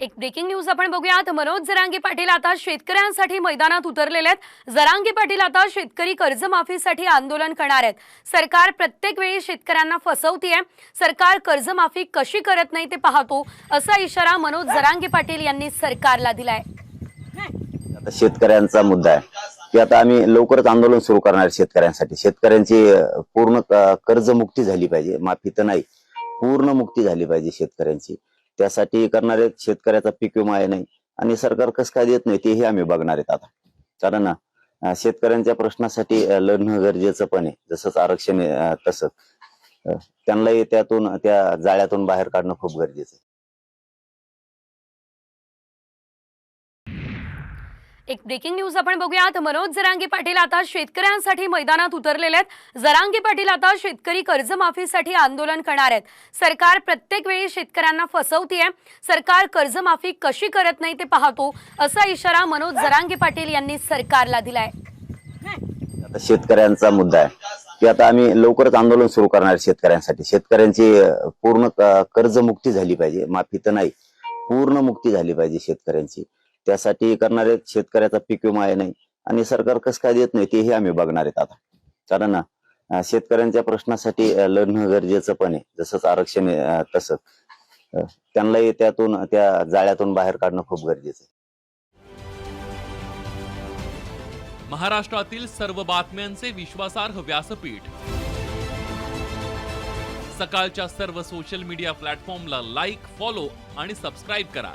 एक breaking news आपण बघूयात. मनोज जरांगे पाटील आता शेतकऱ्यांसाठी मैदानात उतरलेले आहेत. जरांगे पाटील आता शेतकरी कर्जमाफीसाठी आंदोलन करणार आहेत. सरकार प्रत्येक वेळी शेतकऱ्यांना फसवतीये. सरकार कर्जमाफी कशी करत नाही ते पाहतो असा इशारा मनोज जरांगे पाटील यांनी सरकारला दिलाय. आता शेतकऱ्यांचा मुद्दा आहे. की आता आम्ही लवकरच आंदोलन सुरू करणार आहे शेतकऱ्यांसाठी. शेतकऱ्यांची पूर्ण कर्जमुक्ती झाली पाहिजे. माफी तर नाही. पूर्ण मुक्ती झाली पाहिजे शेतकऱ्यांची. त्यासाठी करणारे शेतकऱ्याचा पीक विमा आहे नाही. आणि सरकार कसं काय देत नाही तेही आम्ही बघणार आहेत आता. कारण शेतकऱ्यांच्या प्रश्नासाठी लढणं गरजेचं पण आहे. जसंच आरक्षण तसंच. त्यांनाही त्यातून त्या जाळ्यातून बाहेर काढणं खूप गरजेचं आहे. एक ब्रेकिंग न्यूज आपण बघूयात. मनोज जरांगे पाटील आता शेतकऱ्यांसाठी मैदानात उतरलेले आहेत. जरांगे पाटील आता शेतकरी कर्जमाफीसाठी आंदोलन करणार आहेत. सरकार प्रत्येक वेळी शेतकऱ्यांना फसवतीये. सरकार कर्जमाफी कशी करत नाही ते पाहतो. असा इशारा मनोज जरांगे पाटील यांनी सरकारला दिलाय. आता शेतकऱ्यांचा मुद्दा आहे. की आता आम्ही लवकरच आंदोलन सुरू करणार शेतकऱ्यांसाठी. शेतकऱ्यांची पूर्ण कर्जमुक्ती झाली पाहिजे. माफी तर नाही. पूर्ण मुक्ती झाली पाहिजे शेतकऱ्यांची. त्यासाठी करणारे शेतकऱ्याचा पीक विमा आहे नाही. आणि सरकार कसं काय देत नाही तेही आम्ही बघणार आहेत आता. कारण शेतकऱ्यांच्या प्रश्नासाठी लढणं गरजेचं पण आहे. जसंच आरक्षण आहे तसंच त्यांनाही त्यातून त्या जाळ्यातून बाहेर काढणं खूप गरजेचं आहे. महाराष्ट्रातील सर्व बातम्यांचे विश्वासार्ह व्यासपीठ. सकाळच्या सर्व सोशल मीडिया प्लॅटफॉर्मला लाईक फॉलो आणि सबस्क्राईब करा.